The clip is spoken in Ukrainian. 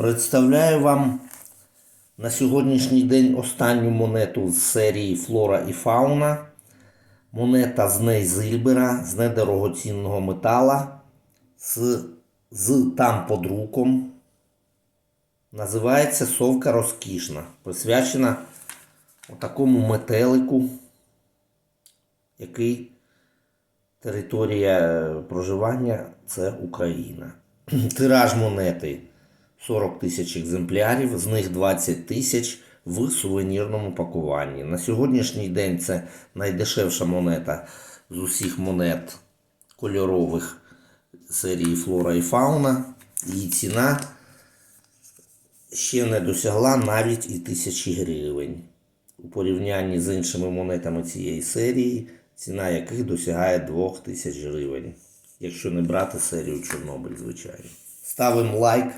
Представляю вам на сьогоднішній день останню монету з серії Флора і Фауна. Монета з Нейзильбера, з недорогоцінного метала, з, з тамподруком. Називається Совка Розкішна. Присвячена такому метелику, який територія проживання це Україна. Тираж монети 40 тисяч екземплярів, з них 20 тисяч в сувенірному пакуванні. На сьогоднішній день це найдешевша монета з усіх монет кольорових серії Флора і Фауна. Її ціна ще не досягла навіть і тисячі гривень. У порівнянні з іншими монетами цієї серії, ціна яких досягає 2000 гривень. Якщо не брати серію Чорнобиль, звичайно. Ставимо лайк.